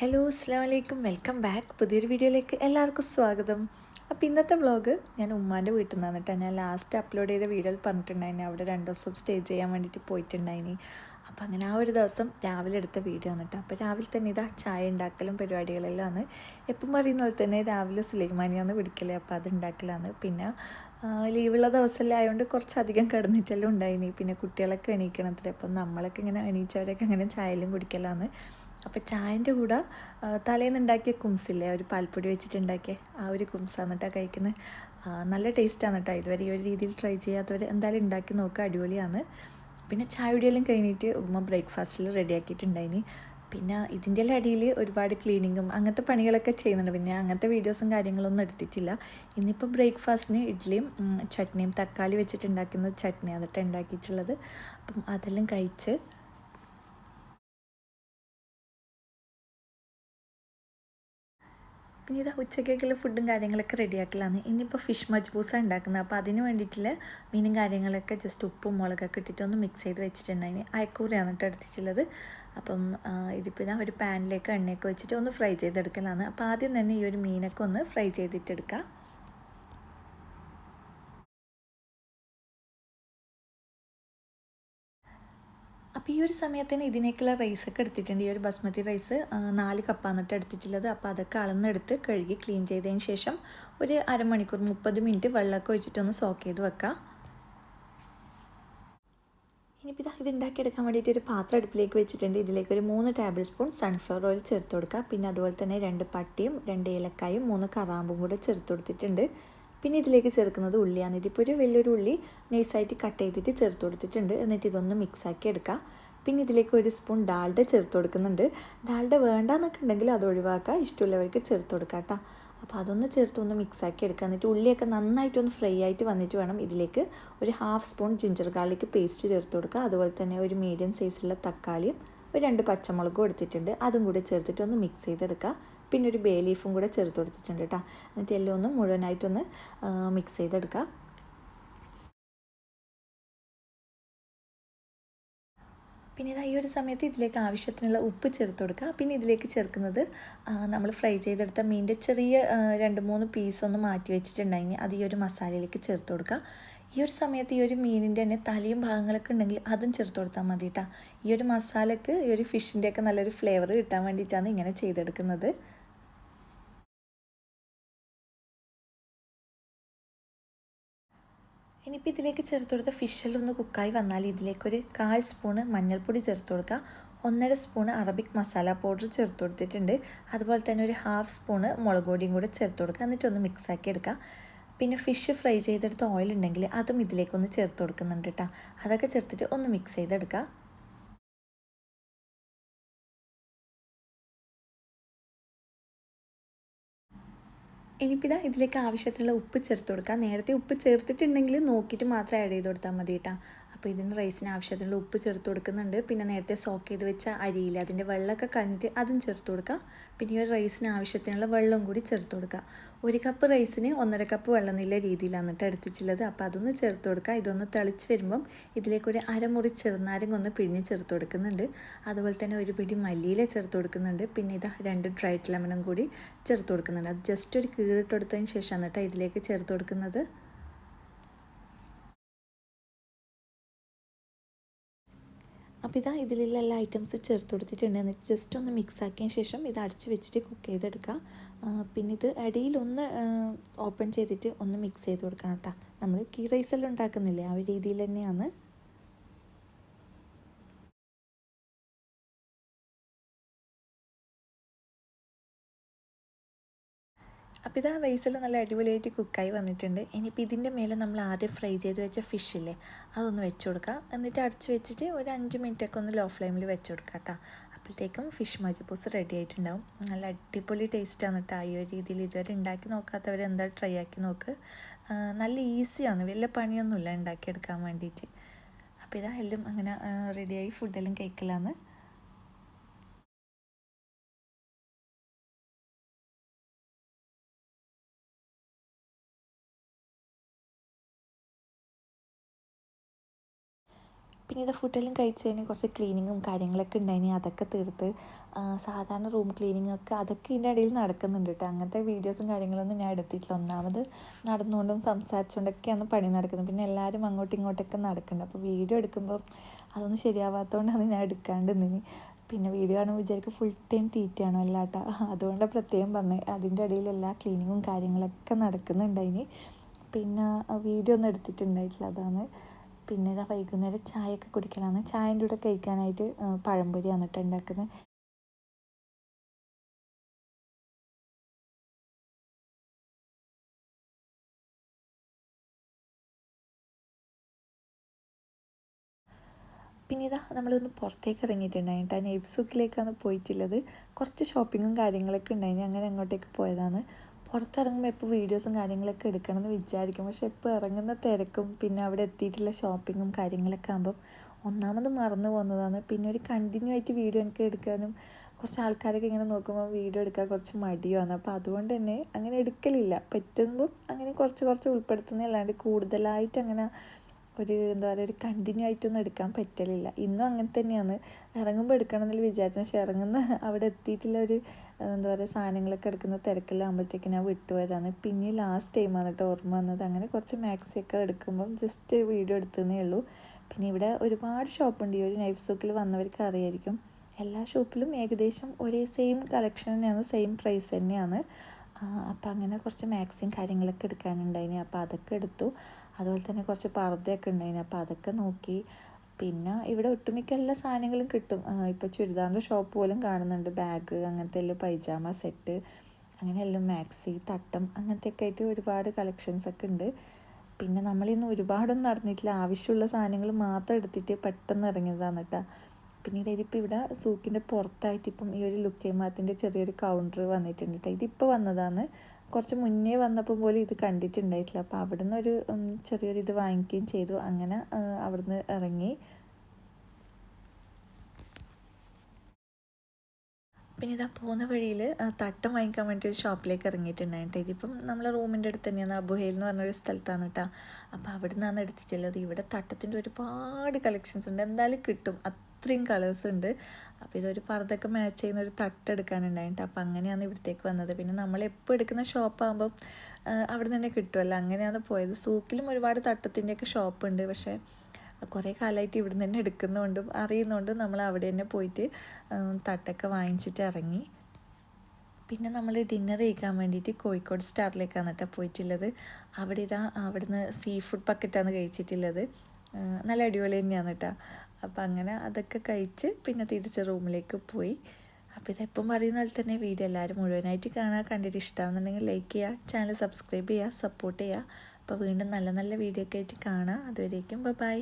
Hello അസ്സാം വലൈക്കും welcome back പുതിയൊരു വീഡിയോയിലേക്ക് എല്ലാവർക്കും സ്വാഗതം. അപ്പോൾ ഇന്നത്തെ വ്ളോഗ് ഞാൻ ഉമ്മാന്റെ വീട്ടിൽ നിന്ന് വന്നിട്ട് ഞാൻ ലാസ്റ്റ് അപ്ലോഡ് ചെയ്ത വീഡിയോയിൽ പറഞ്ഞിട്ടുണ്ടായിനി. അവിടെ രണ്ട് ദിവസം സ്റ്റേ ചെയ്യാൻ വേണ്ടിയിട്ട് പോയിട്ടുണ്ടായിനി. അപ്പോൾ അങ്ങനെ ആ ഒരു ദിവസം രാവിലെ എടുത്ത വീഡിയോ വന്നിട്ട് അപ്പോൾ രാവിലെ തന്നെ ഇതാ ചായ ഉണ്ടാക്കലും പരിപാടികളെല്ലാം ആണ് എപ്പം പറയുന്ന പോലെ തന്നെ രാവിലെ സുലൈമാനിയാന്ന് പിടിക്കലേ അപ്പോൾ അത് ഉണ്ടാക്കലാണ് പിന്നെ ലീവുള്ള ദിവസമല്ലേ ആയതുകൊണ്ട് കുറച്ചധികം കിടന്നിട്ടെല്ലാം ഉണ്ടായിനി. പിന്നെ കുട്ടികളൊക്കെ എണീക്കണത്ര. അപ്പം നമ്മളൊക്കെ ഇങ്ങനെ എണീച്ചവരൊക്കെ അങ്ങനെ ചായയിലും കുടിക്കലാണ് അപ്പോൾ ചായന്റെ കൂടെ ആ, തലേന്ന് ഉണ്ടാക്കിയ കുംസില്ലേ ഒരു പാൽപ്പൊടി വെച്ചിട്ടുണ്ടാക്കിയ ആ ഒരു കുംസാണ് കേട്ടോ കഴിക്കുന്നത് നല്ല ടേസ്റ്റാണ് കേട്ടോ ഇതുവരെ ഈ ഒരു രീതിയിൽ ട്രൈ ചെയ്യാത്തവർ എന്തായാലും ഉണ്ടാക്കി നോക്കുക അടിപൊളിയാണ്. പിന്നെ ചായ കുടിയെല്ലാം കഴിഞ്ഞിട്ട് ഉമ്മ ബ്രേക്ക്ഫാസ്റ്റിൽ റെഡിയാക്കിയിട്ടുണ്ടായിനി പിന്നെ ഇതിന്റെ അടിയിൽ ഒരുപാട് ക്ലീനിങ്ങും അങ്ങനത്തെ പണികളൊക്കെ ചെയ്യുന്നുണ്ട്. പിന്നെ അങ്ങനത്തെ വീഡിയോസും കാര്യങ്ങളൊന്നും എടുത്തിട്ടില്ല. ഇന്നിപ്പോൾ ബ്രേക്ക്ഫാസ്റ്റിന് ഇഡ്ഡലിയും ചട്നിയും തക്കാളി വെച്ചിട്ടുണ്ടാക്കുന്ന ചട്നിയാണ് അതൊക്കെ ഉണ്ടാക്കിയിട്ടുള്ളത്. അപ്പം അതെല്ലാം കഴിച്ച് പിന്നെ ഇതാ ഉച്ചക്കേക്കുള്ള ഫുഡും കാര്യങ്ങളൊക്കെ റെഡിയാക്കലാണ് ഇനിയിപ്പോൾ ഫിഷ് മജ്ബൂസ ഉണ്ടാക്കുന്നത് അപ്പോൾ അതിന് വേണ്ടിയിട്ടുള്ള മീനും കാര്യങ്ങളൊക്കെ ജസ്റ്റ് ഉപ്പും മുളകൊക്കെ ഇട്ടിട്ട് ഒന്ന് മിക്സ് ചെയ്ത് വെച്ചിട്ടുണ്ടായിന് അയക്കൂരയാണ് കേട്ടോ എടുത്തിട്ടുള്ളത്. അപ്പം ഇതിപ്പോൾ ഞാൻ ഒരു പാനിലേക്ക് എണ്ണയൊക്കെ വെച്ചിട്ട് ഒന്ന് ഫ്രൈ ചെയ്തെടുക്കലാണ്. അപ്പോൾ ആദ്യം തന്നെ ഈ ഒരു മീനൊക്കെ ഒന്ന് ഫ്രൈ ചെയ്തിട്ടെടുക്കാം. അപ്പോൾ ഈ ഒരു സമയത്തിന് ഇതിനേക്കുള്ള ഒക്കെ എടുത്തിട്ടുണ്ട്. ഈ ഒരു ബസ്മതി റൈസ് നാല് കപ്പാന്നിട്ട് എടുത്തിട്ടുള്ളത്. അപ്പോൾ അതൊക്കെ അളന്നെടുത്ത് കഴുകി ക്ലീൻ ചെയ്തതിന് ശേഷം ഒരു അരമണിക്കൂർ മുപ്പത് മിനിറ്റ് വെള്ളമൊക്കെ ഒഴിച്ചിട്ടൊന്ന് സോക്ക് ചെയ്ത് വെക്കാം. ഇനിയിപ്പോൾ ഇതാ ഇത് ഉണ്ടാക്കിയെടുക്കാൻ വേണ്ടിയിട്ട് ഒരു പാത്രം അടുപ്പിലേക്ക് വെച്ചിട്ടുണ്ട്. ഇതിലേക്ക് ഒരു മൂന്ന് ടേബിൾ സ്പൂൺ സൺഫ്ലവർ ഓയിൽ ചേർത്ത് കൊടുക്കുക പിന്നെ അതുപോലെ തന്നെ രണ്ട് പട്ടിയും രണ്ട് ഏലക്കായും മൂന്ന് കറാമ്പും കൂടെ ചേർത്ത് കൊടുത്തിട്ടുണ്ട്. പിന്നെ ഇതിലേക്ക് ചേർക്കുന്നത് ഉള്ളിയാണ്. ഇതിപ്പോൾ ഒരു വലിയൊരു ഉള്ളി നൈസായിട്ട് കട്ട് ചെയ്തിട്ട് ചേർത്ത് കൊടുത്തിട്ടുണ്ട്. എന്നിട്ട് ഇതൊന്ന് മിക്സ് ആക്കി എടുക്കുക പിന്നെ ഇതിലേക്ക് ഒരു സ്പൂൺ ഡാൽഡ ചേർത്ത് കൊടുക്കുന്നുണ്ട്. ഡാൽഡ വേണ്ടാന്നൊക്കെ ഉണ്ടെങ്കിൽ അത് ഒഴിവാക്കുക. ഇഷ്ടമുള്ളവർക്ക് ചേർത്ത് കൊടുക്കാം കേട്ടോ. അപ്പോൾ അതൊന്ന് ചേർത്ത് ഒന്ന് മിക്സ് ആക്കി എടുക്കുക എന്നിട്ട് ഉള്ളിയൊക്കെ നന്നായിട്ടൊന്ന് ഫ്രൈ ആയിട്ട് വന്നിട്ട് വേണം ഇതിലേക്ക് ഒരു half spoon ginger garlic paste ചേർത്ത് കൊടുക്കുക. അതുപോലെ തന്നെ ഒരു മീഡിയം സൈസിലുള്ള തക്കാളിയും ഒരു രണ്ട് പച്ചമുളകും എടുത്തിട്ടുണ്ട്. അതും കൂടി ചേർത്തിട്ട് ഒന്ന് മിക്സ് ചെയ്തെടുക്കുക പിന്നെ ഒരു ബേ ലീഫും കൂടെ ചേർത്ത് കൊടുത്തിട്ടുണ്ട് കേട്ടോ എന്നിട്ട് എല്ലാം ഒന്ന് മുഴുവനായിട്ടൊന്ന് മിക്സ് ചെയ്തെടുക്കുക പിന്നെ ഈ ഒരു സമയത്ത് ഇതിലേക്ക് ആവശ്യത്തിനുള്ള ഉപ്പ് ചേർത്ത് കൊടുക്കുക. പിന്നെ ഇതിലേക്ക് ചേർക്കുന്നത് നമ്മൾ ഫ്രൈ ചെയ്തെടുത്ത മീനിന്റെ ചെറിയ രണ്ട് മൂന്ന് പീസ് ഒന്ന് മാറ്റി വെച്ചിട്ടുണ്ടെങ്കിൽ അത് ഈ ഒരു മസാലയിലേക്ക് ചേർത്ത് കൊടുക്കുക. ഈ ഒരു സമയത്ത് ഈ ഒരു മീനിന്റെ തന്നെ തലയും ഭാഗങ്ങളൊക്കെ ഉണ്ടെങ്കിൽ അതും ചേർത്ത് കൊടുത്താൽ മതി കേട്ടോ ഈ ഒരു മസാലയ്ക്ക് ഈ ഒരു ഫിഷിന്റെയൊക്കെ നല്ലൊരു ഫ്ലേവർ കിട്ടാൻ വേണ്ടിയിട്ടാണ് ഇങ്ങനെ ചെയ്തെടുക്കുന്നത്. ഇനിയിപ്പോൾ ഇതിലേക്ക് ചേർത്ത് കൊടുത്ത ഫിഷെല്ലാം ഒന്ന് കുക്കായി വന്നാൽ ഇതിലേക്കൊരു കാൽ സ്പൂണ് മഞ്ഞൾപ്പൊടി ചേർത്ത് കൊടുക്കുക. ഒന്നര സ്പൂണ് അറബിക് മസാല പൗഡർ ചേർത്ത് കൊടുത്തിട്ടുണ്ട്. അതുപോലെ തന്നെ ഒരു ഹാഫ് സ്പൂണ് മുളക് പൊടിയും കൂടെ ചേർത്ത് കൊടുക്കുക. എന്നിട്ടൊന്ന് മിക്സ് ആക്കി എടുക്കുക. പിന്നെ ഫിഷ് ഫ്രൈ ചെയ്തെടുത്ത ഓയിൽ ഉണ്ടെങ്കിൽ അതും ഇതിലേക്കൊന്ന് ചേർത്ത് കൊടുക്കുന്നുണ്ട് കേട്ടോ അതൊക്കെ ചേർത്തിട്ട് ഒന്ന് മിക്സ് ചെയ്തെടുക്കുക. ഇനിയിപ്പോൾ ഇതാ ഇതിലേക്ക് ആവശ്യത്തിനുള്ള ഉപ്പ് ചേർത്ത് കൊടുക്കാം. നേരത്തെ ഉപ്പ് ചേർത്തിട്ടുണ്ടെങ്കിൽ നോക്കിയിട്ട് മാത്രം ആഡ് ചെയ്ത് കൊടുത്താൽ മതി കേട്ടോ അപ്പോൾ ഇതിന് റൈസിന് ആവശ്യത്തിനുള്ള ഉപ്പ് ചേർത്ത് കൊടുക്കുന്നുണ്ട്. പിന്നെ നേരത്തെ സോക്ക് ചെയ്ത് വെച്ച അരിയിൽ അതിന്റെ വെള്ളമൊക്കെ കളഞ്ഞിട്ട് അതും ചേർത്ത് കൊടുക്കുക. പിന്നെ ഒരു റൈസിന് ആവശ്യത്തിനുള്ള വെള്ളം കൂടി ചേർത്ത് കൊടുക്കുക. ഒരു കപ്പ് റൈസിന് ഒന്നര കപ്പ് വെള്ളം നില രീതിയിലാണ് കേട്ടോ എടുത്തിട്ടുള്ളത്. അപ്പോൾ അതൊന്ന് ചേർത്ത് കൊടുക്കുക. ഇതൊന്ന് തിളിച്ച് വരുമ്പം ഇതിലേക്ക് ഒരു അരമുറി ചെറുനാരങ്ങ ഒന്ന് പിഴിഞ്ഞ് ചേർത്ത് കൊടുക്കുന്നുണ്ട്. അതുപോലെ തന്നെ ഒരു പിടി മല്ലിയില ചേർത്ത് കൊടുക്കുന്നുണ്ട്. പിന്നെ ഇതാ രണ്ട് ഡ്രൈഡ് ലെമണും കൂടി ചേർത്ത് കൊടുക്കുന്നുണ്ട്. അത് ജസ്റ്റ് ഒരു കീറിട്ട് കൊടുത്തതിന് ശേഷമാണ് കേട്ടോ ഇതിലേക്ക് ചേർത്ത് കൊടുക്കുന്നത്. അപ്പോൾ ഇതാ ഇതിലുള്ള എല്ലാ ഐറ്റംസും ചേർത്ത് കൊടുത്തിട്ടുണ്ട്. എന്നിട്ട് ജസ്റ്റ് ഒന്ന് മിക്സ് ആക്കിയതിന് ശേഷം ഇത് അടച്ച് വെച്ചിട്ട് കുക്ക് ചെയ്തെടുക്കുക പിന്നെ ഇത് ഇടയിലൊന്ന് ഓപ്പൺ ചെയ്തിട്ട് ഒന്ന് മിക്സ് ചെയ്ത് കൊടുക്കണം കേട്ടോ നമ്മൾ കീ റൈസെല്ലാം ഉണ്ടാക്കുന്നില്ലേ? ആ ഒരു രീതിയിൽ തന്നെയാണ്. അപ്പോൾ ഇത് ആ റൈസിൽ നല്ല അടിപൊളിയായിട്ട് കുക്കായി വന്നിട്ടുണ്ട്. ഇനിയിപ്പോൾ ഇതിന്റെ മേലെ നമ്മൾ ആദ്യം ഫ്രൈ ചെയ്ത് വെച്ച ഫിഷില്ലേ അതൊന്ന് വെച്ച് കൊടുക്കുക എന്നിട്ട് അടച്ച് വെച്ചിട്ട് ഒരു അഞ്ച് മിനിറ്റൊക്കെ ഒന്ന് ലോ ഫ്ലെയിമിൽ വെച്ച് കൊടുക്കുക കേട്ടോ. അപ്പോഴത്തേക്കും ഫിഷ് മജുപൂസ് റെഡി ആയിട്ടുണ്ടാവും. നല്ല അടിപൊളി ടേസ്റ്റാണ് കേട്ടോ ഈ ഒരു രീതിയിൽ ഇതുവരെ ഉണ്ടാക്കി നോക്കാത്തവർ എന്താ ട്രൈ ആക്കി നോക്ക്. നല്ല ഈസിയാണ് വലിയ പണിയൊന്നുമില്ല ഉണ്ടാക്കിയെടുക്കാൻ വേണ്ടിയിട്ട്. അപ്പോൾ ഇതാ എല്ലാം അങ്ങനെ റെഡിയായി ഫുഡെല്ലാം കഴിക്കലാന്ന്. പിന്നെ ഫുഡെല്ലാം കഴിച്ച് കുറച്ച് ക്ലീനിങ്ങും കാര്യങ്ങളൊക്കെ ഉണ്ടായിനി. അതൊക്കെ തീർത്ത് സാധാരണ റൂം ക്ലീനിങ് ഒക്കെ അതൊക്കെ ഇതിന്റെ ഇടയിൽ നടക്കുന്നുണ്ട് കേട്ടോ. അങ്ങനത്തെ വീഡിയോസും കാര്യങ്ങളൊന്നും ഞാൻ എടുത്തിട്ടില്ല. ഒന്നാമത് നടന്നുകൊണ്ടും സംസാരിച്ചുകൊണ്ടൊക്കെയാണ് പണി നടക്കുന്നത്. പിന്നെ എല്ലാവരും അങ്ങോട്ടും ഇങ്ങോട്ടൊക്കെ നടക്കുന്നുണ്ട്. അപ്പോൾ വീഡിയോ എടുക്കുമ്പോൾ അതൊന്നും ശരിയാവാത്തതുകൊണ്ടാണ് ഞാൻ എടുക്കാണ്ട് നിന്നി പിന്നെ വീഡിയോ കാണുമ്പോൾ വിചാരിക്കും ഫുൾ ടൈം തീറ്റയാണോ അല്ലാട്ടോ അതുകൊണ്ട് പ്രത്യേകം പറഞ്ഞത് അതിന്റെ ഇടയിൽ എല്ലാ ക്ലീനിങ്ങും കാര്യങ്ങളൊക്കെ നടക്കുന്നുണ്ടായിനി. പിന്നെ വീഡിയോ ഒന്നും എടുത്തിട്ടുണ്ടായിട്ടില്ല. അതാണ് പിന്നെ ഇതാ വൈകുന്നേരം ചായയൊക്കെ കുടിക്കലാണ്. ചായന്റെ കൂടെ കഴിക്കാനായിട്ട് പഴംപൊരിയാണ് കേട്ടോ ഉണ്ടാക്കുന്നത് പിന്നെ ഇതാ നമ്മളൊന്ന് പുറത്തേക്ക് ഇറങ്ങിയിട്ടുണ്ടായിട്ടാ നെയ്ബ് നെയ്ബ്സുക്കിലേക്കാണ് പോയിട്ടുള്ളത് കുറച്ച് ഷോപ്പിങ്ങും കാര്യങ്ങളൊക്കെ ഉണ്ടായിരുന്നു അങ്ങനെ അങ്ങോട്ടേക്ക് പോയതാണ്. പുറത്തിറങ്ങുമ്പോൾ എപ്പോൾ വീഡിയോസും കാര്യങ്ങളൊക്കെ എടുക്കണമെന്ന് വിചാരിക്കും. പക്ഷെ എപ്പോൾ ഇറങ്ങുന്ന തിരക്കും പിന്നെ അവിടെ എത്തിയിട്ടുള്ള ഷോപ്പിങ്ങും കാര്യങ്ങളൊക്കെ ആകുമ്പം ഒന്നാമത് മറന്നു പോകുന്നതാണ്. പിന്നെ ഒരു കണ്ടിന്യൂ ആയിട്ട് വീഡിയോ എനിക്ക് എടുക്കാനും കുറച്ച് ആൾക്കാരൊക്കെ ഇങ്ങനെ നോക്കുമ്പോൾ വീഡിയോ എടുക്കാൻ കുറച്ച് മടിയാണ് അപ്പോൾ അതുകൊണ്ട് തന്നെ അങ്ങനെ എടുക്കലില്ല. പറ്റുമ്പോൾ അങ്ങനെ കുറച്ച് കുറച്ച് ഉൾപ്പെടുത്തുന്നതല്ലാണ്ട് കൂടുതലായിട്ട് അങ്ങനെ ഒരു എന്താ പറയുക ഒരു കണ്ടിന്യൂ ആയിട്ടൊന്നും എടുക്കാൻ പറ്റലില്ല. ഇന്നും അങ്ങനെ തന്നെയാണ്. ഇറങ്ങുമ്പോൾ എടുക്കണം എന്നല്ല വിചാരിച്ചു. പക്ഷെ ഇറങ്ങുന്ന അവിടെ എത്തിയിട്ടുള്ള ഒരു എന്താ പറയുക സാധനങ്ങളൊക്കെ എടുക്കുന്ന തിരക്കിലാകുമ്പോഴത്തേക്ക് ഞാൻ വിട്ടുപോയതാണ് പിന്നെ ലാസ്റ്റ് ടൈമാണ് കേട്ടോ ഓർമ്മ വന്നത്. അങ്ങനെ കുറച്ച് മാക്സിയൊക്കെ എടുക്കുമ്പം ജസ്റ്റ് വീഡിയോ എടുത്തതേ ഉള്ളൂ. പിന്നെ ഇവിടെ ഒരുപാട് ഷോപ്പുണ്ട് ഈ ഒരു നൈഫ് സോക്കിൽ വന്നവർക്ക് അറിയായിരിക്കും. എല്ലാ ഷോപ്പിലും ഏകദേശം ഒരേ സെയിം കളക്ഷൻ തന്നെയാണ്. സെയിം പ്രൈസ് തന്നെയാണ്. അപ്പം അങ്ങനെ കുറച്ച് മാക്സിയും കാര്യങ്ങളൊക്കെ എടുക്കാനുണ്ടായിനി. അപ്പോൾ അതൊക്കെ എടുത്തു. അതുപോലെ തന്നെ കുറച്ച് പർദ്ദയൊക്കെ ഉണ്ടായിന്. അപ്പോൾ അതൊക്കെ നോക്കി. പിന്നെ ഇവിടെ ഒട്ടുമിക്ക എല്ലാ സാധനങ്ങളും കിട്ടും. ഇപ്പോൾ ചുരിദാറിന്റെ ഷോപ്പ് പോലും കാണുന്നുണ്ട്. ബാഗ് അങ്ങനത്തെ എല്ലാം പൈജാമ സെറ്റ് അങ്ങനെ എല്ലാം മാക്സി തട്ടം അങ്ങനത്തെയൊക്കെ ആയിട്ട് ഒരുപാട് കളക്ഷൻസ് ഒക്കെ ഉണ്ട്. പിന്നെ നമ്മളിന്ന് ഒരുപാടൊന്നും നടന്നിട്ടില്ല. ആവശ്യമുള്ള സാധനങ്ങൾ മാത്രം എടുത്തിട്ട് പെട്ടെന്ന് ഇറങ്ങിയതാണ് കേട്ടോ പിന്നെ ഇതിപ്പോൾ ഇവിടെ സൂക്കിന്റെ പുറത്തായിട്ട് ഇപ്പം ഈ ഒരു ലുക്കേമാത്തിന്റെ ചെറിയൊരു കൗണ്ടർ വന്നിട്ടുണ്ട് കേട്ടോ ഇതിപ്പോൾ വന്നതാണ്. കുറച്ച് മുന്നേ വന്നപ്പോൾ പോലും ഇത് കണ്ടിട്ടുണ്ടായിട്ടില്ല. അപ്പോൾ അവിടുന്ന് ഒരു ചെറിയൊരു ഇത് വാങ്ങിക്കുകയും ചെയ്തു. അങ്ങനെ അവിടുന്ന് ഇറങ്ങി. പിന്നെ ഇതാ പോകുന്ന വഴിയിൽ തട്ടം വാങ്ങിക്കാൻ വേണ്ടി ഒരു ഷോപ്പിലേക്ക് ഇറങ്ങിയിട്ടുണ്ടായിട്ട് ഇതിപ്പം നമ്മളെ റൂമിന്റെ അടുത്ത് തന്നെയാണ് അബുഹയിൽ എന്ന് പറഞ്ഞൊരു സ്ഥലത്താണ് കേട്ടോ. അപ്പോൾ അവിടെ നിന്നാണ് എടുത്തിട്ടുള്ളത് ഇവിടെ തട്ടത്തിന്റെ ഒരുപാട് കളക്ഷൻസ് ഉണ്ട്. എന്തായാലും കിട്ടും. അത്രയും കളേഴ്സ് ഉണ്ട്. അപ്പോൾ ഇതൊരു പറതൊക്കെ മാച്ച് ചെയ്യുന്ന ഒരു തട്ട് എടുക്കാനുണ്ടായിട്ട് അപ്പോൾ അങ്ങനെയാണ് ഇവിടത്തേക്ക് വന്നത്. പിന്നെ നമ്മൾ എപ്പോൾ എടുക്കുന്ന ഷോപ്പാകുമ്പം അവിടെ നിന്ന് തന്നെ കിട്ടുമല്ലോ അങ്ങനെയാണ് പോയത്. സൂക്കിലും ഒരുപാട് തട്ടത്തിന്റെയൊക്കെ ഷോപ്പുണ്ട് പക്ഷേ കുറേ കാലമായിട്ട് ഇവിടെ നിന്ന് തന്നെ എടുക്കുന്നതുകൊണ്ടും അറിയുന്നതുകൊണ്ടും നമ്മൾ അവിടെ തന്നെ പോയിട്ട് തട്ടൊക്കെ വാങ്ങിച്ചിട്ട് ഇറങ്ങി. പിന്നെ നമ്മൾ ഡിന്നർ കഴിക്കാൻ വേണ്ടിയിട്ട് കോഴിക്കോട് സ്റ്റാറിലേക്കാണ് കേട്ടോ പോയിട്ടുള്ളത്. അവിടെ ഇതാ അവിടുന്ന് സീ ഫുഡ് പക്കറ്റാണ് കഴിച്ചിട്ടുള്ളത്. നല്ല അടിപൊളി തന്നെയാണ് കേട്ടോ. അപ്പോൾ അങ്ങനെ അതൊക്കെ കഴിച്ച് പിന്നെ തിരിച്ച് റൂമിലേക്ക് പോയി. അപ്പോൾ ഇതെപ്പം പറയുന്ന പോലെ തന്നെ വീഡിയോ എല്ലാവരും മുഴുവനായിട്ട് കാണാൻ കണ്ടിട്ട് ഇഷ്ടമാണെന്നുണ്ടെങ്കിൽ ലൈക്ക് ചെയ്യുക ചാനൽ സബ്സ്ക്രൈബ് ചെയ്യുക സപ്പോർട്ട് ചെയ്യുക. അപ്പോൾ വീണ്ടും നല്ല നല്ല വീഡിയോ ഒക്കെ ആയിട്ട് കാണാം അതുവരേക്കും ബൈ